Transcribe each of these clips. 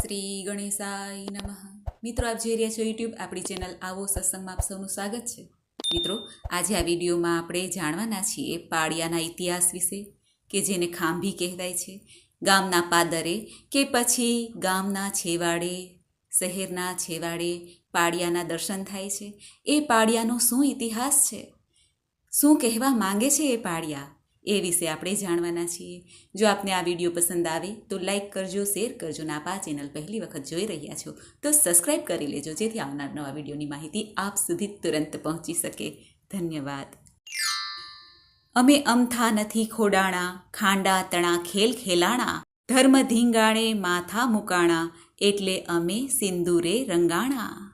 શ્રી ગણેશાય નમઃ. મિત્રો, આપ જોઈ રહ્યા છો યુટ્યુબ આપણી ચેનલ આવો સત્સંગમાં આપ સૌનું સ્વાગત છે. મિત્રો, આજે આ વિડીયોમાં આપણે જાણવાના છીએ પાળિયાના ઇતિહાસ વિશે, કે જેને ખાંભી કહેવાય છે, ગામના પાદરે, કે પછી ગામના છેવાડે, શહેરના છેવાડે પાળિયાના દર્શન થાય છે. એ પાળિયાનો શું ઇતિહાસ છે? શું કહેવા માંગે છે એ પાળિયા? એ વિશે આપણે જાણવાના છીએ. જો આપને આ વીડિયો પસંદ આવે, તો લાઈક કરજો, શેર કરજો ને આપ આ ચેનલ પહેલી વખત જોઈ રહ્યા છો, તો સબસ્ક્રાઈબ કરી લેજો જેથી આવનાર નવા વિડીયોની માહિતી આપ સુધી તુરંત પહોંચી શકે. ધન્યવાદ. અમે અમથા નથી ખોડાણા, ખાંડા, તણા, ખેલ ખેલાણા, ધર્મ ધીંગાણે, માથા મુકાણા, એટલે અમે સિંદૂરે રંગાણા.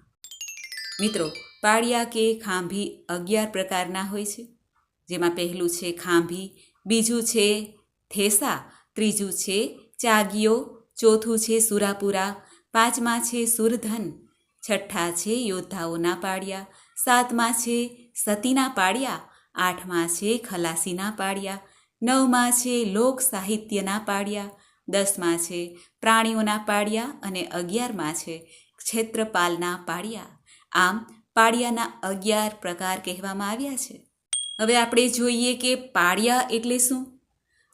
મિત્રો, પાળિયા કે ખાંભી અગિયાર પ્રકારના હોય છે. જેમાં પહેલું છે ખાંભી, બીજું છે થેસા, ત્રીજું છે ચાગીઓ ચોથું છે સુરાપુરા, પાંચમા છે સુરધન, છઠ્ઠા છે યોદ્ધાઓના પાળિયા, સાતમા છે સતીના પાળિયા, આઠમા છે ખલાસીના પાળિયા, નવમાં છે લોક સાહિત્યના પાળિયા, દસમા છે પ્રાણીઓના પાળિયા અને અગિયારમાં છે ક્ષેત્રપાલના પાળિયા. આમ પાળિયાના અગિયાર પ્રકાર કહેવામાં આવ્યા છે. હવે આપણે જોઈએ કે પાળિયા એટલે શું?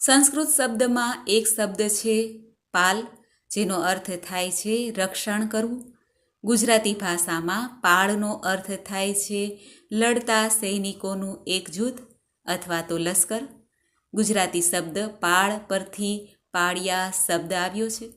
સંસ્કૃત શબ્દમાં એક શબ્દ છે પાલ, જેનો અર્થ થાય છે રક્ષણ કરવું. ગુજરાતી ભાષામાં પાળનો અર્થ થાય છે લડતા સૈનિકોનું એક જૂથ અથવા તો લશ્કર. ગુજરાતી શબ્દ પાળ પરથી પાળિયા શબ્દ આવ્યો છે.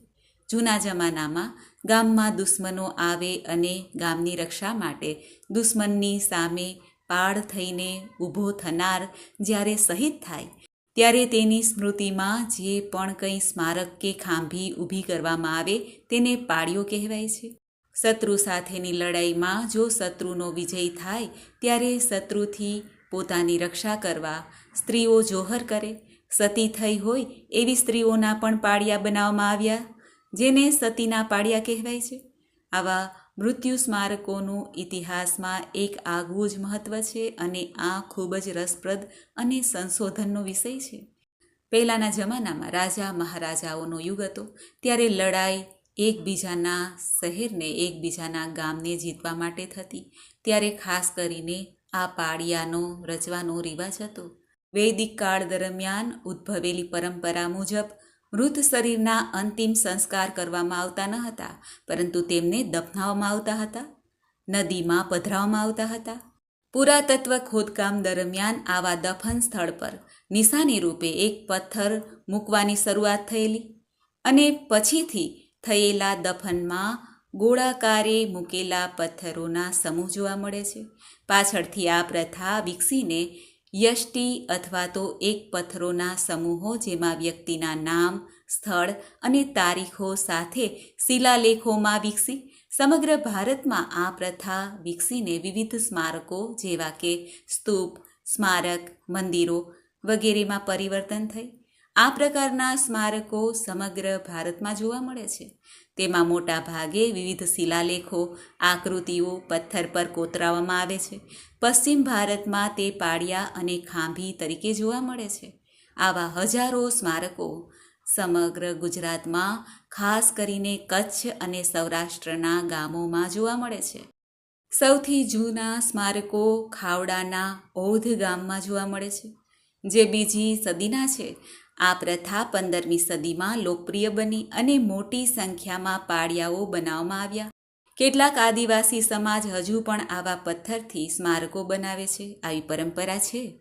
જૂના જમાનામાં ગામમાં દુશ્મનો આવે અને ગામની રક્ષા માટે દુશ્મનની સામે પાળ થઈને ઊભો થનાર જ્યારે શહીદ થાય, ત્યારે તેની સ્મૃતિમાં જે પણ કંઈ સ્મારક કે ખાંભી ઊભી કરવામાં આવે તેને પાળીઓ કહેવાય છે. શત્રુ સાથેની લડાઈમાં જો શત્રુનો વિજય થાય, ત્યારે શત્રુથી પોતાની રક્ષા કરવા સ્ત્રીઓ જોહર કરે. સતી થઈ હોય એવી સ્ત્રીઓના પણ પાળિયા બનાવવામાં આવ્યા, જેને સતીના પાળિયા કહેવાય છે. આવા મૃત્યુ સ્મારકોનું ઇતિહાસમાં એક આગવું જ મહત્ત્વ છે અને આ ખૂબ જ રસપ્રદ અને સંશોધનનો વિષય છે. પહેલાંના જમાનામાં રાજા મહારાજાઓનો યુગ હતો. ત્યારે લડાઈ એકબીજાના શહેરને એકબીજાના ગામને જીતવા માટે થતી. ત્યારે ખાસ કરીને આ પાળિયાનો રચવાનો રિવાજ હતો. વૈદિક કાળ દરમિયાન ઉદ્ભવેલી પરંપરા મુજબ મૃત શરીરના અંતિમ સંસ્કાર કરવામાં આવતા ન હતા, પરંતુ તેમને દફનાવવામાં આવતા હતા, નદીમાં પધરાવવામાં આવતા હતા. પુરાતત્વ ખોદકામ દરમિયાન આવા દફન સ્થળ પર નિશાની રૂપે એક પથ્થર મૂકવાની શરૂઆત થયેલી અને પછીથી થયેલા દફનમાં ગોળાકારે મૂકેલા પથ્થરોના સમૂહ જોવા મળે છે. પાછળથી આ પ્રથા વિકસીને યષ્ટિ અથવા તો એક પથ્થરોના સમૂહો જેમાં વ્યક્તિના નામ, સ્થળ અને તારીખો સાથે શિલાલેખોમાં વિકસી, સમગ્ર ભારતમાં આ પ્રથા વિકસીને વિવિધ સ્મારકો જેવા કે સ્તૂપ, સ્મારક, મંદિરો વગેરેમાં પરિવર્તન થઈ. આ પ્રકારના સ્મારકો સમગ્ર ભારતમાં જોવા મળે છે. તેમાં મોટા ભાગે વિવિધ શિલાલેખો, આકૃતિઓ, પથ્થર પર કોતરાવવામાં આવે છે. પશ્ચિમ ભારતમાં તે પાળિયા અને ખાંભી તરીકે જોવા મળે છે. આવા હજારો સ્મારકો સમગ્ર ગુજરાતમાં ખાસ કરીને કચ્છ અને સૌરાષ્ટ્રના ગામોમાં જોવા મળે છે. સૌથી જૂના સ્મારકો ખાવડાના ઔધ ગામમાં જોવા મળે છે, જે બીજી સદીના છે. આ પ્રથા પંદરમી સદીમાં લોકપ્રિય બની અને મોટી સંખ્યામાં પાળિયાઓ બનાવવામાં આવ્યા. કેટલાક આદિવાસી સમાજ હજુ પણ આવા પથ્થરથી સ્મારકો બનાવે છે. આવી પરંપરા છે.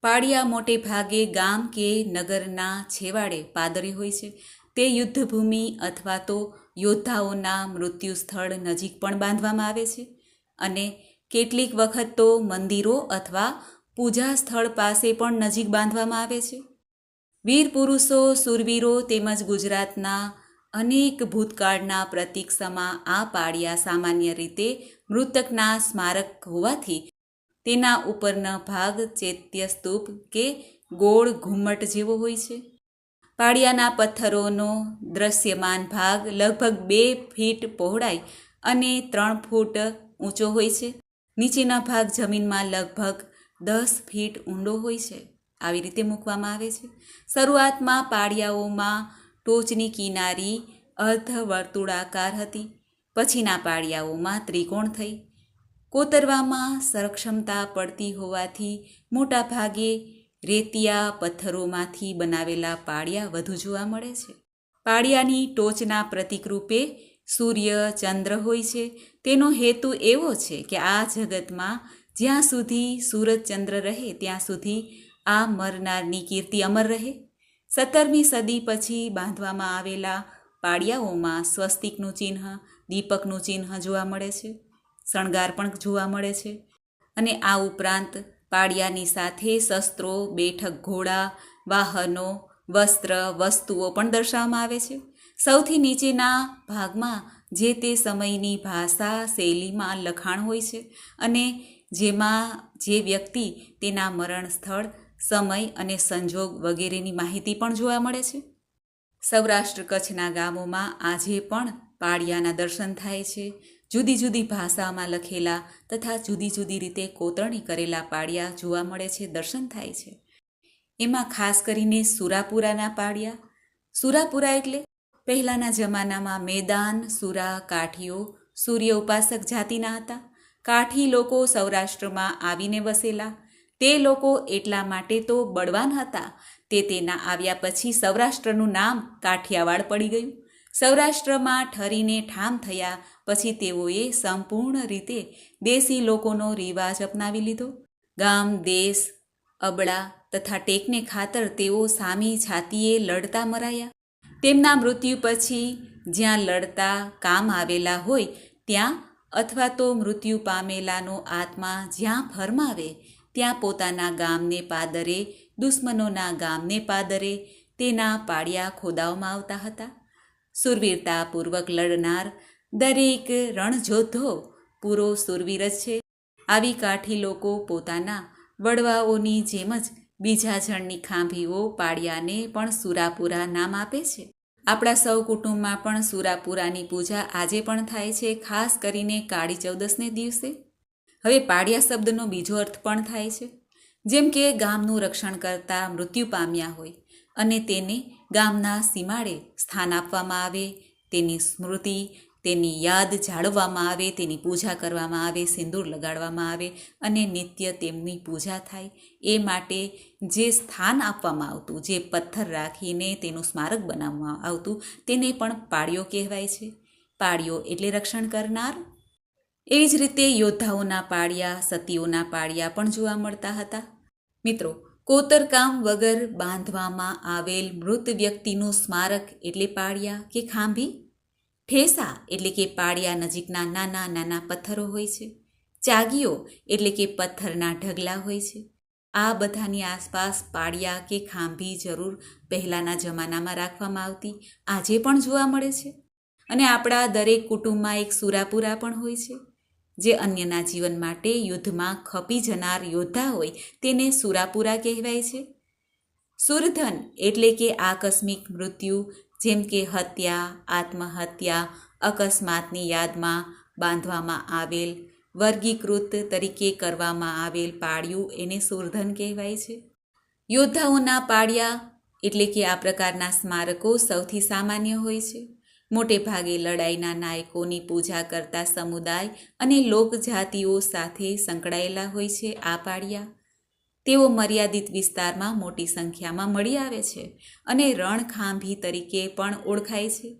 પાળિયા મોટે ભાગે ગામ કે નગરના છેવાડે પાદરે હોય છે. તે યુદ્ધભૂમિ અથવા તો યોદ્ધાઓના મૃત્યુ સ્થળ નજીક પણ બાંધવામાં આવે છે. અને કેટલીક વખત તો મંદિરો અથવા પૂજા સ્થળ પાસે પણ નજીક બાંધવામાં આવે છે. વીર પુરુષો, સુરવીરો તેમજ ગુજરાતના અનેક ભૂતકાળના પ્રતીક્ષમા આ પાળિયા સામાન્ય રીતે મૃતકના સ્મારક હોવાથી તેના ઉપરના ભાગ ચૈત્ય સ્તૂપ કે ગોળ ઘુમ્મટ જેવો હોય છે. પાળિયાના પથ્થરોનો દ્રશ્યમાન ભાગ લગભગ બે ફીટ પહોળાઈ અને ત્રણ ફૂટ ઊંચો હોય છે. નીચેના ભાગ જમીનમાં લગભગ દસ ફીટ ઊંડો હોય છે. આવી રીતે મૂકવામાં આવે છે. શરૂઆતમાં પાળિયાઓમાં ટોચની કિનારી અર્ધ વર્તુળાકાર હતી. પછીના પાળિયાઓમાં ત્રિકોણ થઈ. કોતરવામાં સરક્ષમતા પડતી હોવાથી મોટા ભાગે રેતિયા પથ્થરોમાંથી બનાવેલા પાળિયા વધુ જોવા મળે છે. પાળિયાની ટોચના પ્રતિકરૂપે સૂર્ય, ચંદ્ર હોય છે. તેનો હેતુ એવો છે કે આ જગતમાં જ્યાં સુધી સૂરજ ચંદ્ર રહે, ત્યાં સુધી આ મરનારની કીર્તિ અમર રહે. સત્તરમી સદી પછી બાંધવામાં આવેલા પાડિયાઓમાં સ્વસ્તિકનું ચિહ્ન, દીપકનું ચિહ્ન જોવા મળે છે. શણગાર પણ જોવા મળે છે. અને આ ઉપરાંત પાડિયાની સાથે શસ્ત્રો, બેઠક ઘોડા, વાહનો, વસ્ત્ર, વસ્તુઓ પણ દર્શાવવામાં આવે છે. સૌથી નીચેના ભાગમાં જે તે સમયની ભાષા શૈલીમાં લખાણ હોય છે અને જેમાં જે વ્યક્તિ તેના મરણ સ્થળ સમય અને સંજોગ વગેરેની માહિતી પણ જોવા મળે છે. સૌરાષ્ટ્ર કચ્છના ગામોમાં આજે પણ પાળિયાના દર્શન થાય છે. જુદી જુદી ભાષામાં લખેલા તથા જુદી જુદી રીતે કોતરણી કરેલા પાળિયા જોવા મળે છે, દર્શન થાય છે. એમાં ખાસ કરીને સુરાપુરાના પાળિયા. સુરાપુરા એટલે પહેલાંના જમાનામાં મેદાન, સુરા, કાઠીઓ, સૂર્ય ઉપાસક જાતિના હતા. કાઠી લોકો સૌરાષ્ટ્રમાં આવીને વસેલા. તે લોકો એટલા માટે તો બળવાન હતા તે તેના આવ્યા પછી સૌરાષ્ટ્રનું નામ કાઠિયાવાડ પડી ગયું. સૌરાષ્ટ્રમાં ઠરીને ઠામ થયા પછી તેઓએ સંપૂર્ણ રીતે દેશી લોકોનો રિવાજ અપનાવી લીધો. ગામ, દેશ, અબળા તથા ટેકને ખાતર તેઓ સામી છાતીએ લડતા મરાયા. તેમના મૃત્યુ પછી જ્યાં લડતા કામ આવેલા હોય ત્યાં અથવા તો મૃત્યુ પામેલાનો આત્મા જ્યાં ફરમાવે ત્યાં પોતાના ગામને પાદરે, દુશ્મનોના ગામને પાદરે, તેના પાળિયા ખોદાવમાં આવતા હતા. સુરવીરતાપૂર્વક લડનાર દરેક રણજોધો પૂરો સુરવીર જ છે. આવી કાઠી લોકો પોતાના વડવાઓની જેમ જ બીજા જણની ખાંભીઓ પાળિયાને પણ સુરાપુરા નામ આપે છે. આપણા સૌ કુટુંબમાં પણ સુરાપુરાની પૂજા આજે પણ થાય છે, ખાસ કરીને કાળી ચૌદસને દિવસે. હવે પાળિયા શબ્દનો બીજો અર્થ પણ થાય છે. જેમ કે, ગામનું રક્ષણ કરતા મૃત્યુ પામ્યા હોય અને તેને ગામના સીમાડે સ્થાન આપવામાં આવે, તેની સ્મૃતિ, તેની યાદ જાળવવામાં આવે, તેની પૂજા કરવામાં આવે, સિંદૂર લગાડવામાં આવે અને નિત્ય તેમની પૂજા થાય. એ માટે જે સ્થાન આપવામાં આવતું, જે પથ્થર રાખીને તેનું સ્મારક બનાવવામાં આવતું, તેને પણ પાળિયો કહેવાય છે. પાળિયો એટલે રક્ષણ કરનાર એવી જ રીતે યોદ્ધાઓના પાળિયા, સતીઓના પાળિયા પણ જોવા મળતા હતા. મિત્રો, કોતરકામ વગર બાંધવામાં આવેલ મૃત વ્યક્તિનું સ્મારક એટલે પાળિયા કે ખાંભી? ઠેસા એટલે કે પાળિયા નજીકના નાના નાના પથ્થરો હોય છે. ચાગીઓ એટલે કે પથ્થરના ઢગલા હોય છે. આ બધાની આસપાસ પાળિયા કે ખાંભી જરૂર પહેલાંના જમાનામાં રાખવામાં આવતી, આજે પણ જોવા મળે છે. અને આપણા દરેક કુટુંબમાં એક સુરાપુરા પણ હોય છે. જે અન્યના જીવન માટે યુદ્ધમાં ખપી જનાર યોદ્ધા હોય તેને સુરાપુરા કહેવાય છે. સુરધન એટલે કે આકસ્મિક મૃત્યુ, જેમ કે હત્યા, આત્મહત્યા, અકસ્માતની યાદમાં બાંધવામાં આવેલ, વર્ગીકૃત તરીકે કરવામાં આવેલ પાળિયું એને સુરધન કહેવાય છે. યોદ્ધાઓના પાળિયા એટલે કે આ પ્રકારના સ્મારકો સૌથી સામાન્ય હોય છે. મોટે ભાગે લડાઈના નાયકોની પૂજા કરતા સમુદાય અને લોકજાતિઓ સાથે સંકળાયેલા હોય છે આ પાળિયા. તેઓ મર્યાદિત વિસ્તારમાં મોટી સંખ્યામાં મળી આવે છે અને રણખાંભી તરીકે પણ ઓળખાય છે.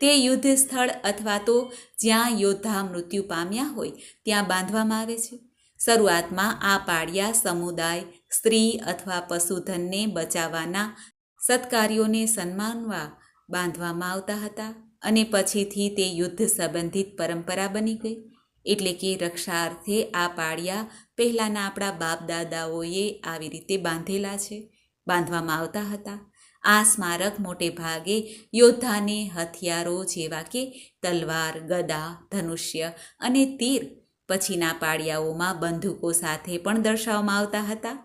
તે યુદ્ધ સ્થળ અથવા તો જ્યાં યોદ્ધા મૃત્યુ પામ્યા હોય ત્યાં બાંધવામાં આવે છે. શરૂઆતમાં આ પાળિયા સમુદાય, સ્ત્રી અથવા પશુધનને બચાવવાના સત્કાર્યોને સન્માનવા બાંધવામાં આવતા હતા. અને પછીથી તે યુદ્ધ સંબંધિત પરંપરા બની ગઈ. એટલે કે રક્ષાર્થે આ પાળિયા પહેલાંના આપણા બાપ દાદાઓએ આવી રીતે બાંધેલા છે, બાંધવામાં આવતા હતા. આ સ્મારક મોટે ભાગે યોદ્ધાને હથિયારો જેવા કે તલવાર, ગદા, ધનુષ્ય અને તીર પછીના પાળિયાઓમાં બંદૂકો સાથે પણ દર્શાવવામાં આવતા હતા.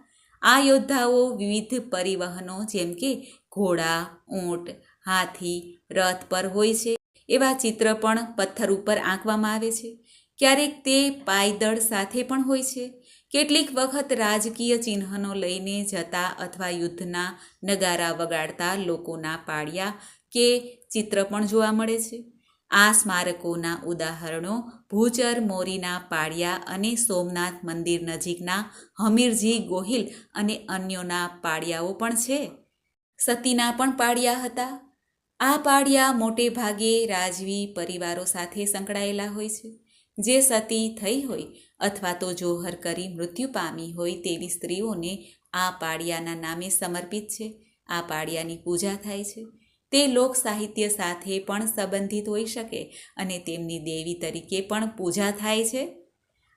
આ યોદ્ધાઓ વિવિધ પરિવહનો જેમ કે ઘોડા, ઊંટ હાથી, રથ પર હોય છે. એવા ચિત્ર પણ પથ્થર ઉપર આંકવામાં આવે છે. ક્યારેક તે પાયદળ સાથે પણ હોય છે. કેટલીક વખત રાજકીય ચિહ્નો લઈને જતા અથવા યુદ્ધના નગારા વગાડતા લોકોના પાળિયા કે ચિત્ર પણ જોવા મળે છે. આ સ્મારકોના ઉદાહરણો ભૂચર મોરીના પાડિયા અને સોમનાથ મંદિર નજીકના હમીરજી ગોહિલ અને અન્યોના પાડિયાઓ પણ છે. સતીના પણ પાડિયા હતા. આ પાડિયા મોટે ભાગે રાજવી પરિવારો સાથે સંકળાયેલા હોય છે. જે સતી થઈ હોય અથવા તો જોહર કરી મૃત્યુ પામી હોય તેવી સ્ત્રીઓને આ પાડિયાના નામે સમર્પિત છે. આ પાડિયાની પૂજા થાય છે. તે લોક સાહિત્ય સાથે પણ સંબંધિત હોઈ શકે અને તેમની દેવી તરીકે પણ પૂજા થાય છે.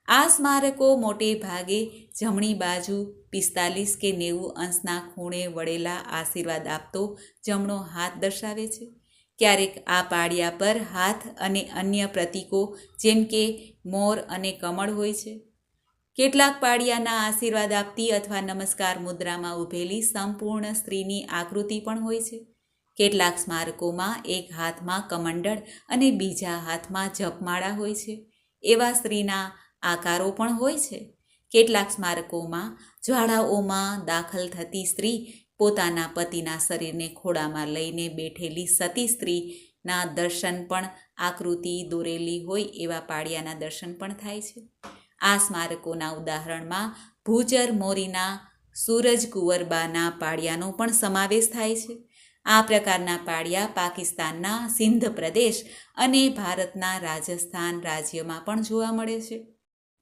આ સ્મારકો મોટે ભાગે જમણી બાજુ પિસ્તાલીસ કે નેવું અંશના ખૂણે વળેલા આશીર્વાદ આપતો જમણો હાથ દર્શાવે છે. ક્યારેક આ પાડિયા પર હાથ અને અન્ય પ્રતીકો જેમ કે મોર અને કમળ હોય છે. કેટલાક પાડિયાના આશીર્વાદ આપતી અથવા નમસ્કાર મુદ્રામાં ઊભેલી સંપૂર્ણ સ્ત્રીની આકૃતિ પણ હોય છે. કેટલાક સ્મારકોમાં એક હાથમાં કમંડળ અને બીજા હાથમાં જપમાળા હોય છે. એવા સ્ત્રીના આકારો પણ હોય છે. કેટલાક સ્મારકોમાં જ્વાળાઓમાં દાખલ થતી સ્ત્રી પોતાના પતિના શરીરને ખોળામાં લઈને બેઠેલી સતી સ્ત્રીના દર્શન પણ આકૃતિ દોરેલી હોય એવા પાડિયાના દર્શન પણ થાય છે. આ સ્મારકોના ઉદાહરણમાં ભૂચર મોરીના સૂરજ કુંવરબાના પાડિયાનો પણ સમાવેશ થાય છે. આ પ્રકારના પાડિયા પાકિસ્તાનના સિંધ પ્રદેશ અને ભારતના રાજસ્થાન રાજ્યમાં પણ જોવા મળે છે.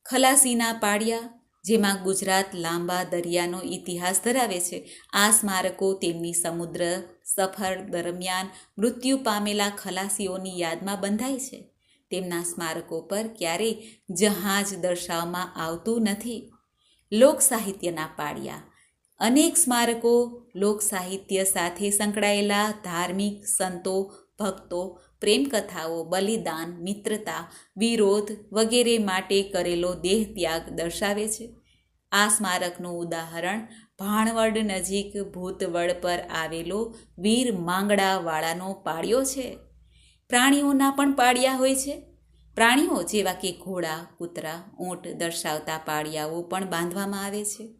ખલાસીના પાડિયા જેમાં ગુજરાત લાંબા દરિયાનો ઇતિહાસ ધરાવે છે. આ સ્મારકો તેમની સમુદ્ર સફર દરમિયાન મૃત્યુ પામેલા ખલાસીઓની યાદમાં બંધાય છે. તેમના સ્મારકો પર ક્યારેય જહાજ દર્શાવવામાં આવતું નથી. લોક સાહિત્યના પાડિયા અનેક સ્મારકો લોક સાહિત્ય સાથે સંકળાયેલા ધાર્મિક સંતો, ભક્તો પ્રેમકથાઓ, બલિદાન, મિત્રતા, વિરોધ વગેરે માટે કરેલો દેહ ત્યાગ દર્શાવે છે. આ સ્મારકનું ઉદાહરણ ભાણવડ નજીક ભૂતવડ પર આવેલો વીર માંગડાવાળાનો પાળિયો છે. પ્રાણીઓના પણ પાળિયા હોય છે. પ્રાણીઓ જેવા કે ઘોડા, કૂતરા, ઊંટ દર્શાવતા પાળિયાઓ પણ બાંધવામાં આવે છે.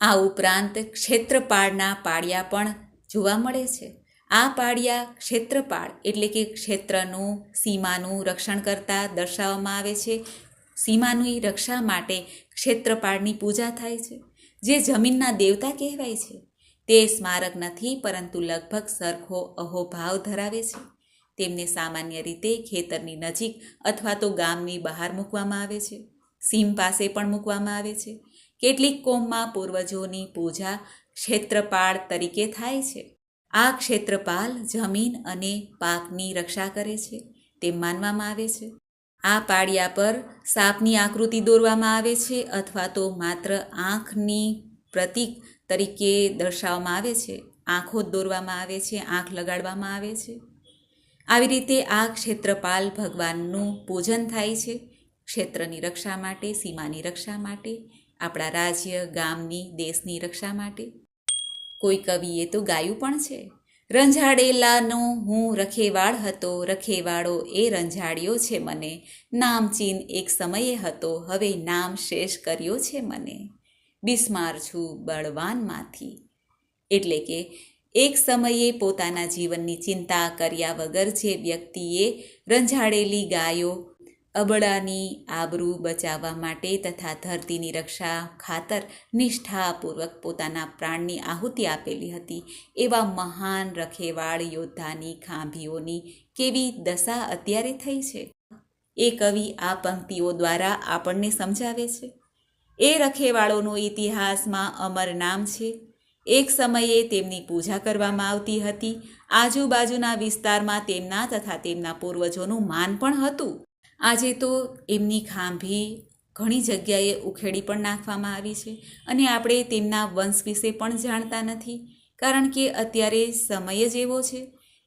આ ઉપરાંત ક્ષેત્રપાળના પાળિયા પણ જોવા મળે છે. આ પાળિયા ક્ષેત્રપાળ એટલે કે ક્ષેત્રનું, સીમાનું રક્ષણ કરતા દર્શાવવામાં આવે છે. સીમાની રક્ષા માટે ક્ષેત્રપાળની પૂજા થાય છે. જે જમીનના દેવતા કહેવાય છે. તે સ્મારક નથી, પરંતુ લગભગ સરખો અહોભાવ ધરાવે છે. તેમને સામાન્ય રીતે ખેતરની નજીક અથવા તો ગામની બહાર મૂકવામાં આવે છે. સીમ પાસે પણ મૂકવામાં આવે છે. કેટલીક કોમમાં પૂર્વજોની પૂજા ક્ષેત્રપાળ તરીકે થાય છે. આ ક્ષેત્રપાલ જમીન અને પાકની રક્ષા કરે છે, તેમ માનવામાં આવે છે. આ પાળિયા પર સાપની આકૃતિ દોરવામાં આવે છે અથવા તો માત્ર આંખની પ્રતીક તરીકે દર્શાવવામાં આવે છે. આંખો દોરવામાં આવે છે, આંખ લગાડવામાં આવે છે. આવી રીતે આ ક્ષેત્રપાલ ભગવાનનું પૂજન થાય છે, ક્ષેત્રની રક્ષા માટે, સીમાની રક્ષા માટે, આપણા રાજ્ય, ગામની, દેશની રક્ષા માટે. કોઈ કવિએ તો ગાયું પણ છે. રંજાડેલાનો હું રખેવાળ હતો, રખેવાળો એ રંજાડ્યો છે મને. નામચીન એક સમયે હતો, હવે નામ શેષ કર્યો છે મને. બિસ્માર છું બળવાનમાંથી. એટલે કે, એક સમયે પોતાના જીવનની ચિંતા કર્યા વગર જે વ્યક્તિએ રંજાડેલી ગાયો અબડાની આબરૂ બચાવવા માટે તથા ધરતીની રક્ષા ખાતર નિષ્ઠાપૂર્વક પોતાના પ્રાણની આહુતિ આપેલી હતી. એવા મહાન રખેવાળ યોદ્ધાની ખાંભીઓની કેવી દશા અત્યારે થઈ છે? એ કવિ આ પંક્તિઓ દ્વારા આપણને સમજાવે છે. એ રખેવાળોનો ઇતિહાસમાં અમર નામ છે. એક સમયે તેમની પૂજા કરવામાં આવતી હતી. આજુબાજુના વિસ્તારમાં તેમના તથા તેમના પૂર્વજોનું માન પણ હતું. આજે તો એમની ખાંભી ઘણી જગ્યાએ ઉખેડી પણ નાખવામાં આવી છે અને આપણે તેમના વંશ વિશે પણ જાણતા નથી કારણ કે અત્યારે સમય જ એવો છે.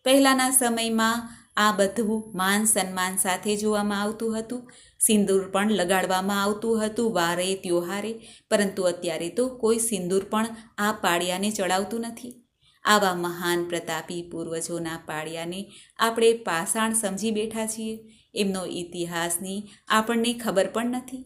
પહેલાંના સમયમાં આ બધું માન સન્માન સાથે જોવામાં આવતું હતું. સિંદૂર પણ લગાડવામાં આવતું હતું વારે ત્યોહારે, પરંતુ અત્યારે તો કોઈ સિંદૂર પણ આ પાળિયાને ચડાવતું નથી. આવા મહાન પ્રતાપી પૂર્વજોના પાળિયાને આપણે પાષાણ સમજી બેઠા છીએ. એમનો ઇતિહાસની આપણને ખબર પણ નથી.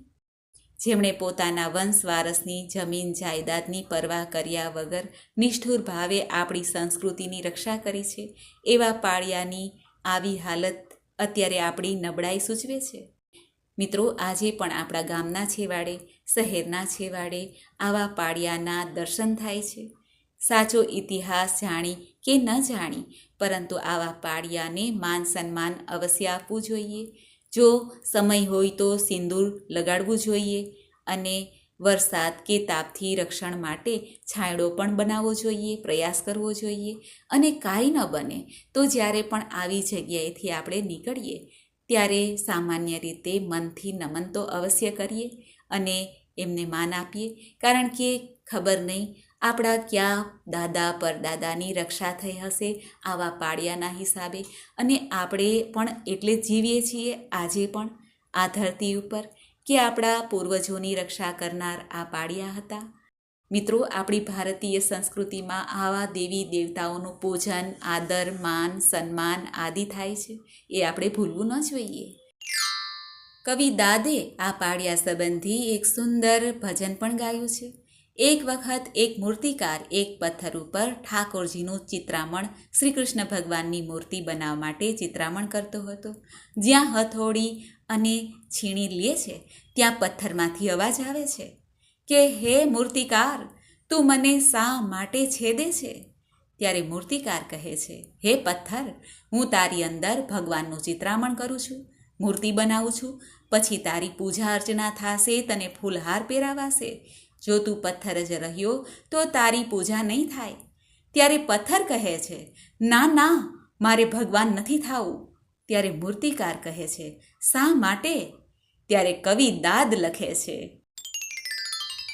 જેમણે પોતાના વંશ વારસની જમીન જાયદાદની પરવાહ કર્યા વગર નિષ્ઠુર ભાવે આપણી સંસ્કૃતિની રક્ષા કરી છે, એવા પાળિયાની આવી હાલત અત્યારે આપણી નબળાઈ સૂચવે છે. મિત્રો, આજે પણ આપણા ગામના છેવાડે, શહેરના છેવાડે આવા પાળિયાના દર્શન થાય છે. સાચો ઇતિહાસ જાણી કે ન જાણી પરંતુ આવા પાળિયાને માન સન્માન અવશ્ય આપવું જોઈએ. જો સમય હોય તો સિંદૂર લગાડવું જોઈએ અને વરસાદ કે તાપથી રક્ષણ માટે છાંયડો પણ બનાવવો જોઈએ, પ્રયાસ કરવો જોઈએ અને કાંઈ ન બને તો જ્યારે પણ આવી જગ્યાએથી આપણે નીકળીએ ત્યારે સામાન્ય રીતે મનથી નમન તો અવશ્ય કરીએ અને એમને માન આપીએ. કારણ કે ખબર નહીં આપણા ક્યાં દાદા પરદાદાની રક્ષા થઈ હશે આવા પાળિયાના હિસાબે. અને આપણે પણ એટલે જ જીવીએ છીએ આજે પણ આ ધરતી ઉપર કે આપણા પૂર્વજોની રક્ષા કરનાર આ પાળિયા હતા. મિત્રો, આપણી ભારતીય સંસ્કૃતિમાં આવા દેવી દેવતાઓનું પૂજન, આદર, માન, સન્માન આદિ થાય છે. એ આપણે ભૂલવું ન જોઈએ. કવિ દાદે આ પાળિયા સંબંધી એક સુંદર ભજન પણ ગાયું છે. એક વખત એક મૂર્તિકાર એક પથ્થર ઉપર ઠાકોરજીનું ચિત્રામણ શ્રી કૃષ્ણ ભગવાનની મૂર્તિ બનાવવા માટે ચિત્રામણ કરતો હતો. જ્યાં હથોડી અને છીણી લે છે, ત્યાં પથ્થરમાંથી અવાજ આવે છે કે, હે મૂર્તિકાર, તું મને શા માટે છેદે છે? ત્યારે મૂર્તિકાર કહે છે, હે પથ્થર, હું તારી અંદર ભગવાનનું ચિત્રામણ કરું છું, મૂર્તિ બનાવું છું, પછી તારી પૂજા અર્ચના થશે, તને ફૂલહાર પહેરાવાશે જો તું પથ્થર જ રહ્યો, તો તારી પૂજા નહીં થાય. ત્યારે પથ્થર કહે છે, ના ના, મારે ભગવાન નથી થવું. ત્યારે મૂર્તિકાર કહે છે, શા માટે? ત્યારે કવિ દાદ લખે છે,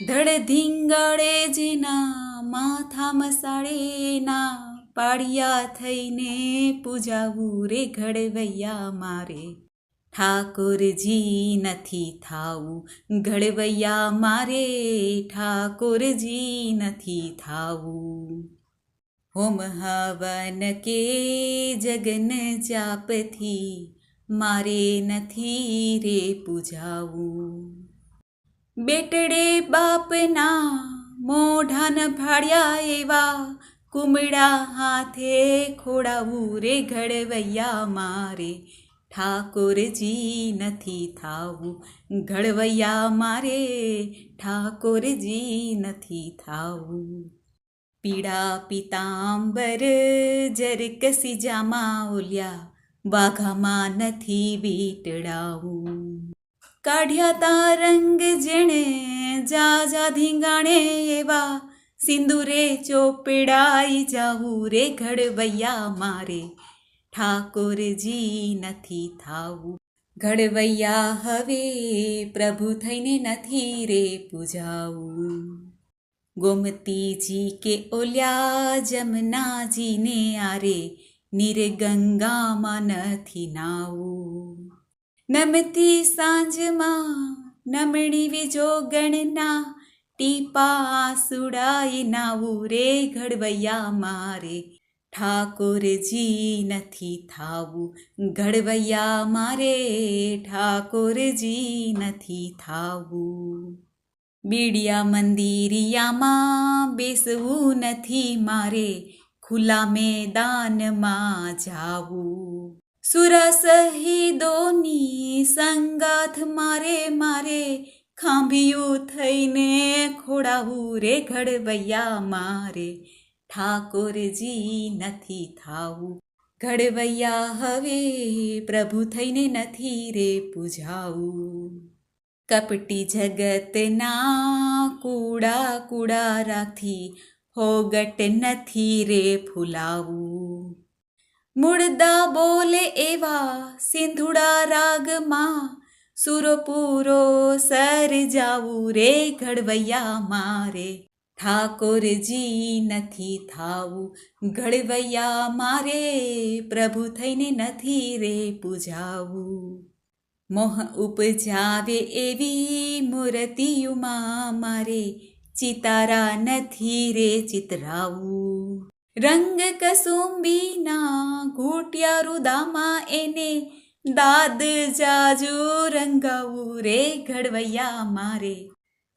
ધડ ધીંગળે જેના માથા મસાળેના પાડિયા થઈને પૂજાવું રે ઘડવૈયા મારે. ઠાકોરજી નથી થાવું ઘડવૈયા મારે ઠાકોરજી નથી થાવું હોમ હવન કે જગન જાપથી મારે નથી રે પૂજાવું બેટડે બાપના મોઢાન ભાડ્યા એવા કુમડા હાથે ખોડાવું રે ઘડવૈયા મારે ઠાકોરજી નથી થાવું. ઘડવૈયા મારે ઠાકોરજી નથી થાવું. પીડા પિતાંબર જરકસી જામા ઓલ્યા. વાઘામાં નથી વીટડાવું કાઢ્યા તા રંગ જેણે જા જા ધીંગાણે એવા. સિંદુરે ચોપડાઈ જાવું રે ઘડવૈયા મારે. ઠાકોરજી નથી થાવું. ઘડવૈયા હવે પ્રભુ થઈને નથી રે પૂજાવું. ગોમતીજી કે ઓલ્યા જમનાજીને આરે નિર્ગંગામાં નથી નાવું. નમતી સાંજમાં નમણી વિજો ગણના ટીપા સુડાઈ નાવું રે ઘડવૈયા મારે. ઠાકોરજી નથી થાવું. ઘડવૈયા મારે ઠાકોરજી નથી થાવું. બીડિયા મંદિરિયામાં બેસવું નથી મારે. ખુલ્લા મેદાનમાં જાવું. સુરસહિદોની સંગાથ મારે મારે. ખાંભિયું થઈને ખોડાવું રે ઘડવૈયા મારે. ઠાકોરજી નથી થાવું. ઘડવૈયા હવે પ્રભુ થઈને નથી રે પૂજાવું. કપટી જગતના કૂડા કૂડા રાખી હોગટ નથી રે ફૂલાવું. મૂળદા બોલે એવા સિંધુડા રાગમાં, સુરો પૂરો સર જાવું રે ઘડવૈયા મારે. ઠાકોરજી નથી થાવું ઘડવૈયા મારે પ્રભુ થઈને નથી રે પૂજાવું મોહ ઉપજાવે એવી મૂર્તિયુમાં મારે ચિતારા નથી રે ચિતરાવું રંગ કસુંબીના ઘૂંટિયા રુદામાં એને દાદ જાજુ રંગાવું રે ઘડવૈયા મારે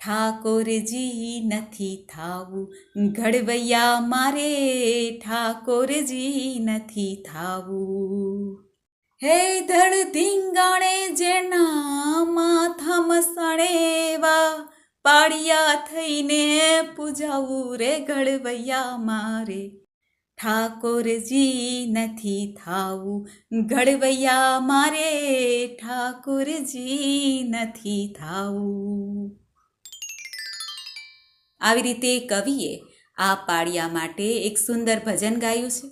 ઠાકોરજી નથી થાવું. ઘડવૈયા મારે ઠાકોરજી નથી થાવું. હે ધડ ધીંગાણે જેના માથા મસણેવા પાડિયા થઈને પૂજાવું રે ઘડવૈયા મારે. ઠાકોરજી નથી થાવું. ઘડવૈયા મારે ઠાકોરજી નથી થાવું. આવી રીતે કવિએ આ પાળિયા માટે એક સુંદર ભજન ગાયું છે,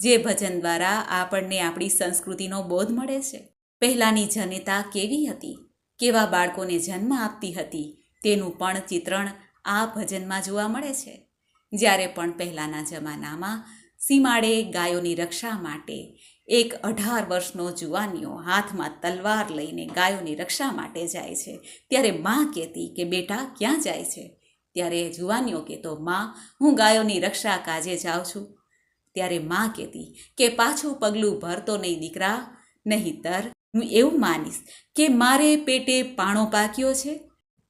જે ભજન દ્વારા આપણને આપણી સંસ્કૃતિનો બોધ મળે છે. પહેલાંની જનતા કેવી હતી, કેવા બાળકોને જન્મ આપતી હતી, તેનું પણ ચિત્રણ આ ભજનમાં જોવા મળે છે. જ્યારે પણ પહેલાંના જમાનામાં સીમાડે ગાયોની રક્ષા માટે એક અઢાર વર્ષનો જુવાનીઓ હાથમાં તલવાર લઈને ગાયોની રક્ષા માટે જાય છે, ત્યારે મા કહેતી કે, બેટા, ક્યાં જાય છે? ત્યારે જુવાનીઓ કહેતો, માં, હું ગાયોની રક્ષા કાજે જાઉં છું. ત્યારે માં કહેતી, કે પાછું પગલું ભરતો નહીં દીકરા, નહીંતર હું એવું માનીશ કે મારે પેટે પાણો પાક્યો છે.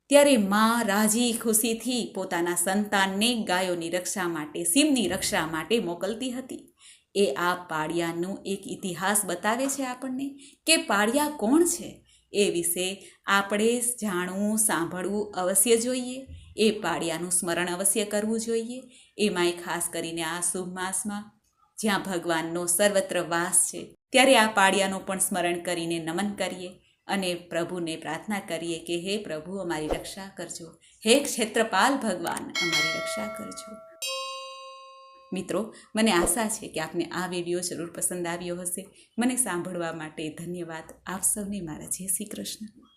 ત્યારે માં રાજી ખુશીથી પોતાના સંતાનને ગાયોની રક્ષા માટે સિમની રક્ષા માટે મોકલતી હતી. એ આ પાળિયાનું એક ઇતિહાસ બતાવે છે આપણને કે પાળિયા કોણ છે એ વિશે આપણે જાણવું, સાંભળવું અવશ્ય જોઈએ. એ પાળિયાનું સ્મરણ અવશ્ય કરવું જોઈએ. એમાંય ખાસ કરીને આ શુભ માસમાં, જ્યાં ભગવાનનો સર્વત્ર વાસ છે, ત્યારે આ પાળિયાનું પણ સ્મરણ કરીને નમન કરીએ અને પ્રભુને પ્રાર્થના કરીએ કે, હે પ્રભુ, અમારી રક્ષા કરજો. હે ક્ષેત્રપાલ ભગવાન, અમારી રક્ષા કરજો. મિત્રો, મને આશા છે કે આપને આ વીડિયો જરૂર પસંદ આવ્યો હશે. મને સાંભળવા માટે ધન્યવાદ. આપ સૌને મારા જય શ્રી કૃષ્ણ.